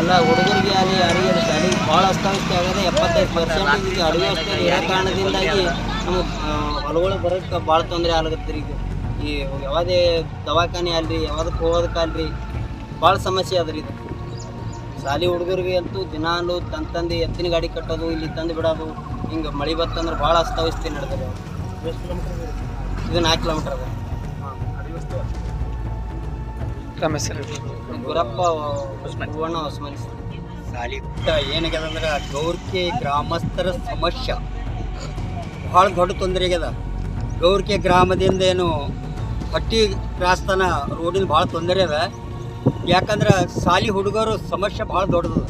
ಈಗೆಲ್ಲ ಹುಡುಗರಿಗೆ ಆಗಲಿ ಯಾರಿಗೆ ಅದು ಶಾಲೆ ಭಾಳ ಅಸ್ತವ್ಯಸ್ತ ಆಗಿದೆ ಎಪ್ಪತ್ತೈದು ಪರ್ಸೆಂಟ್ ಈಗ ಅಡುಗೆ ಅಷ್ಟೇ ಇರೋ ಕಾರಣದಿಂದಾಗಿ ನಮಗೆ ಹೊಲಗಳಿಗೆ ಬರೋಕ್ಕೆ ಭಾಳ ತೊಂದರೆ ಆಗುತ್ತೆ ಈಗ ಈ ಯಾವುದೇ ದವಾಖಾನೆ ಅಲ್ರಿ ಯಾವುದಕ್ಕೆ ಹೋಗೋದಕ್ಕಲ್ರಿ ಭಾಳ ಸಮಸ್ಯೆ ಅದ ರೀ ಇದು. ಶಾಲೆ ಹುಡುಗರಿಗೆ ಅಂತೂ ದಿನಾಲು ತಂದು ತಂದು ಎತ್ತಿನ ಗಾಡಿ ಕಟ್ಟೋದು ಇಲ್ಲಿ ತಂದು ಬಿಡೋದು ಹಿಂಗೆ ಮಳೆ ಬತ್ತಂದ್ರೆ ಭಾಳ ಅಸ್ತವ್ಯಸ್ತಿ ನಡೆದ್ರೆ ಇದು? ನಾಲ್ಕು ಕಿಲೋಮೀಟ್ರ್ ಅದ. ತಮ್ಮ ಹೆಸರು? ಗುರಪ್ಪ ಹೂವಣ್ಣ ಹೊಸಮನಿ. ಸಾಲಿಪುಟ್ಟ ಏನಾಗ್ಯದ ಅಂದ್ರೆ ಗೌರ್ಕೆ ಗ್ರಾಮಸ್ಥರ ಸಮಸ್ಯೆ. ಭಾಳ ದೊಡ್ಡ ತೊಂದರೆ ಆಗ್ಯದ. ಗೌರ್ಕೆ ಗ್ರಾಮದಿಂದ ಏನು ಹಟ್ಟಿ ಕ್ರಾಸ್ತನ ರೋಡಿನ ಭಾಳ ತೊಂದರೆ ಅದ. ಯಾಕಂದ್ರೆ ಸಾಲಿ ಹುಡುಗರು ಸಮಸ್ಯೆ ಭಾಳ ದೊಡ್ಡದು.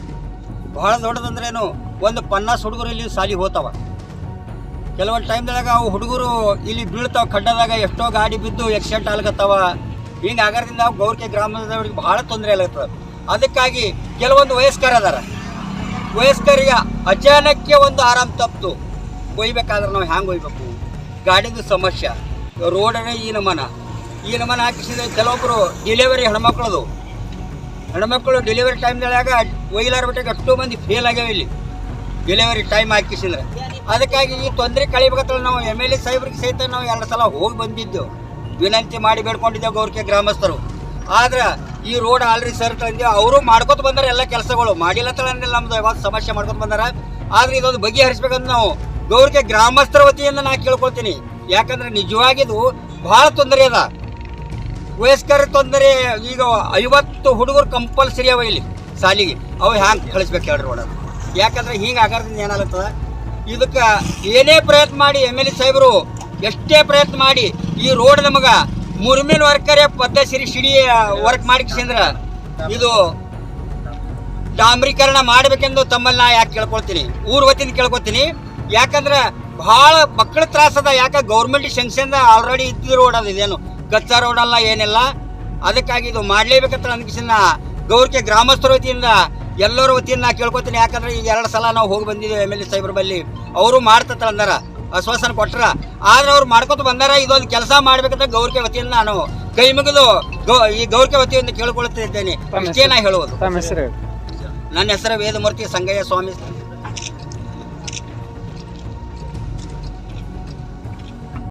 ಭಾಳ ದೊಡ್ಡದಂದ್ರೇನು ಒಂದು ಪನ್ನಾಸ್ ಹುಡುಗರು ಇಲ್ಲಿ ಸಾಲಿ ಹೋತಾವ. ಕೆಲವೊಂದು ಟೈಮ್ದಾಗ ಅವು ಹುಡುಗರು ಇಲ್ಲಿ ಬೀಳ್ತಾವ. ಖಡ್ಡದಾಗ ಎಷ್ಟೋ ಗಾಡಿ ಬಿದ್ದು ಎಕ್ಸಿಡೆಂಟ್ ಆಗ್ಲಕತ್ತಾವ. ಹಿಂಗೆ ನಗರದಿಂದ ಗೌರ್ಕೆ ಗ್ರಾಮದವ್ರಿಗೆ ಭಾಳ ತೊಂದರೆ ಆಗ್ಲತ್ತದ ಅದಕ್ಕಾಗಿ ಕೆಲವೊಂದು ವಯಸ್ಕರ ಅದಾರ ವಯಸ್ಕರಿಗೆ ಅಚಾನಕ್ಕೆ ಒಂದು ಆರಾಮ್ ತಪ್ಪಿತು ಒಯ್ಬೇಕಾದ್ರೆ ನಾವು ಹ್ಯಾಂಗೆ ಒಯ್ಬೇಕು ಗಾಡಿದು ಸಮಸ್ಯೆ. ರೋಡನೇ ಈ ನಮನ. ಈ ನಮನ ಹಾಕಿಸಿದ್ರೆ ಕೆಲವೊಬ್ಬರು ಡಿಲಿವರಿ ಹೆಣ್ಮಕ್ಳದು. ಹೆಣ್ಮಕ್ಳು ಡೆಲಿವರಿ ಟೈಮ್ದಾಗ ಒಯ್ಲಾರ ಬಿಟ್ಟಾಗ ಅಷ್ಟು ಮಂದಿ ಫೇಲ್ ಆಗ್ಯಾವ ಇಲ್ಲಿ. ಡೆಲಿವರಿ ಟೈಮ್ ಹಾಕಿಸಿದ್ರೆ. ಅದಕ್ಕಾಗಿ ಈ ತೊಂದರೆ ಕಳಿಬೇಕಂತ ನಾವು ಎಂ ಎಲ್ ಎ ಸಾಹೇಬ್ರಿಗೆ ಸಹಿತ ನಾವು ಎರಡು ಸಲ ಹೋಗಿ ಬಂದಿದ್ದೆವು ವಿನಂತಿ ಮಾಡಿ ಬೇಡ್ಕೊಂಡಿದ್ದೆವು ಗೌರ್ಕೆ ಗ್ರಾಮಸ್ಥರು. ಆದ್ರೆ ಈ ರೋಡ್ ಆಲ್ರೆಡಿ ಸರ್ ಅವರು ಮಾಡ್ಕೊತ ಬಂದಾರ ಎಲ್ಲ ಕೆಲಸಗಳು. ಮಾಡಿಲ್ಲ ಅಂದ್ರೆ ನಮ್ದು ಯಾವಾಗ ಸಮಸ್ಯೆ ಮಾಡ್ಕೊತ ಬಂದಾರ. ಆದ್ರೆ ಇದೊಂದು ಬಗೆಹರಿಸ್ಬೇಕಂತ ನಾವು ಗೌರ್ಕೆ ಗ್ರಾಮಸ್ಥರ ವತಿಯಿಂದ ನಾ ಕೇಳ್ಕೊಳ್ತೀನಿ. ಯಾಕಂದ್ರೆ ನಿಜವಾಗಿದು ಬಹಳ ತೊಂದರೆ ಅದ. ವಯಸ್ಕರ ತೊಂದರೆ, ಈಗ ಐವತ್ತು ಹುಡುಗರು ಕಂಪಲ್ಸರಿ ಅವ ಇಲ್ಲಿ ಸಾಲಿಗೆ ಅವು ಹ್ಯಾಂಗೆ ಕಳಿಸ್ಬೇಕು ಹೇಳ್ರಿ ಒಳಗೆ ಯಾಕಂದ್ರೆ ಹಿಂಗೆ ಆಗಾರದಿಂದ ಏನಾಗುತ್ತದ? ಇದಕ್ಕೆ ಏನೇ ಪ್ರಯತ್ನ ಮಾಡಿ ಎಂ ಎಲ್ ಎ ಸಾಹೇಬರು ಎಷ್ಟೇ ಪ್ರಯತ್ನ ಮಾಡಿ, ಈ ರೋಡ್ ನಮಗೆ ಮುರ್ಮಿನ ವರ್ಕರೇ ಸಿರಿ ಸಿಡಿ ವರ್ಕ್ ಮಾಡಿಕ್ಸಂದ್ರ ಇದು ಡಾಂಬ್ರೀಕರಣ ಮಾಡಬೇಕೆಂದು ತಮ್ಮಲ್ಲಿ ನಾ ಯಾಕೆ ಕೇಳ್ಕೊಳ್ತೀನಿ? ಊರ್ ವತಿಯಿಂದ ಕೇಳ್ಕೊತೀನಿ ಯಾಕಂದ್ರೆ ಭಾಳ ಮಕ್ಕಳ ತ್ರಾಸದ ಯಾಕೆ ಗೌರ್ಮೆಂಟ್ ಶಂಕ್ಷನ್ ಆಲ್ರೆಡಿ ಇದ್ದ ರೋಡ್ ಅದು ಇದೇನು. ಕಚ್ಚಾ ರೋಡ್ ಅಲ್ಲ, ಏನಿಲ್ಲ. ಅದಕ್ಕಾಗಿ ಇದು ಮಾಡಲೇಬೇಕಂತ ಅನ್ಕಿಸಿನ ಗೌರ್ಕೆ ಗ್ರಾಮಸ್ಥರ ವತಿಯಿಂದ, ಎಲ್ಲರ ವತಿಯಿಂದ ನಾ ಕೇಳ್ಕೊತೀನಿ ಯಾಕಂದ್ರೆ ಈಗ ಎರಡು ಸಲ ನಾವು ಹೋಗಿ ಬಂದಿದ್ದೇವೆ ಎಂ ಎಲ್ ಎ ಸಾಹೇಬ್ರ ಬಲ್ಲಿ ಅವರು ಮಾಡ್ತತ್ತ ಅಂದಾರ. ಆಶ್ವಾಸನೆ ಕೊಟ್ರ. ಆದ್ರೆ ಅವ್ರು ಮಾಡ್ಕೊತ ಬಂದಾರ ಇದೊಂದು ಕೆಲಸ ಮಾಡ್ಬೇಕಂತ ಗೌರಿಕೆ ವತಿಯಿಂದ ನಾನು ಕೈ ಮುಗಿದು ಈ ಗೌರಿಕೆ ವತಿಯಿಂದ ಕೇಳ್ಕೊಳ್ತಿದ್ದೇನೆ ಇಷ್ಟೇ ನಾ ಹೇಳುವುದು. ನನ್ನ ಹೆಸರು ವೇದಮೂರ್ತಿ ಸಂಗಯ್ಯ ಸ್ವಾಮಿ.